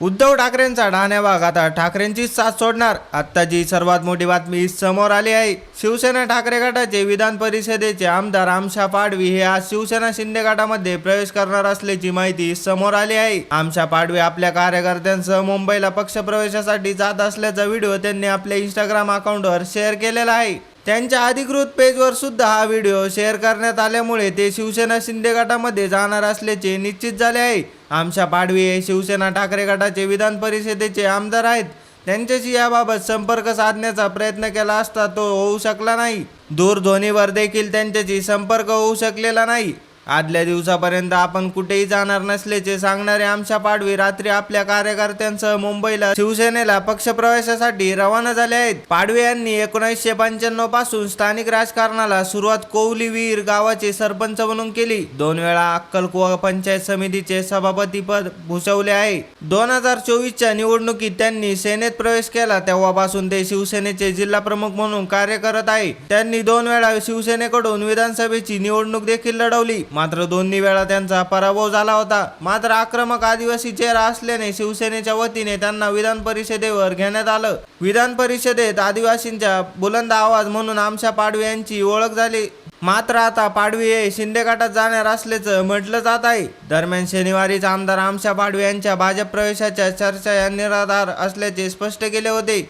उद्धव ठाकरेंचा ठाण्याबाग आता ठाकरेंचीच साथ सोडणार. आत्ताची सर्वात मोठी बातमी समोर आली आहे. शिवसेना ठाकरे गटाचे विधान परिषदेचे आमदार आमशा पाडवी हे आज शिवसेना शिंदे गटामध्ये प्रवेश करणार असल्याची माहिती समोर आली आहे. आमशा पाडवी आपल्या कार्यकर्त्यांसह मुंबईला पक्षप्रवेशासाठी जात असल्याचा व्हिडिओ त्यांनी आपल्या इंस्टाग्राम अकाउंटवर शेअर केलेला आहे. त्यांच्या अधिकृत पेजवर सुद्धा हा व्हिडिओ शेअर करण्यात आल्यामुळे ते शिवसेना शिंदे गटामध्ये जाणार असल्याचे निश्चित झाले आहे. आमशा पाडवी हे शिवसेना ठाकरे गटाचे विधान परिषदेचे आमदार आहेत. त्यांच्याशी याबाबत संपर्क साधण्याचा प्रयत्न केला असता तो होऊ शकला नाही. दूरध्वनीवर देखील त्यांच्याशी संपर्क होऊ शकलेला नाही. आदल्या दिवसापर्यंत आपण कुठेही जाणार नसल्याचे सांगणारे आमच्या पाडवी रात्री आपल्या कार्यकर्त्यांसह मुंबईला शिवसेनेला पक्षप्रवेशासाठी रवाना झाले आहेत. पाडवे यांनी एकोणीसशे पंच्याण्णवपासून स्थानिक राजकारणाला सुरुवात कोवलीवीर गावाचे सरपंच म्हणून केली. दोन वेळा अक्कलकुवा पंचायत समितीचे सभापती पद भूषवले आहे. दोन हजार चोवीसच्या निवडणुकीत त्यांनी सेनेत प्रवेश केला. तेव्हापासून ते शिवसेनेचे जिल्हा प्रमुख म्हणून कार्य करत आहे. त्यांनी दोन वेळा शिवसेनेकडून विधानसभेची निवडणूक देखील लढवली. मात्र दोन्ही वेळा त्यांचा पराभव झाला होता. मात्र आक्रमक आदिवासी चेहरा असल्याने शिवसेनेच्या वतीने त्यांना विधान परिषदेवर घेण्यात आलं. विधान परिषदेत आदिवासींच्या बुलंद आवाज म्हणून आमशा पाडवी यांची ओळख झाली. मात्र आता पाडवी हे शिंदे गटात जाणार असल्याचं म्हटलं जात आहे. दरम्यान शनिवारीच आमदार आमशा पाडवी यांच्या भाजप प्रवेशाच्या चर्चा या निराधार असल्याचे स्पष्ट केले होते.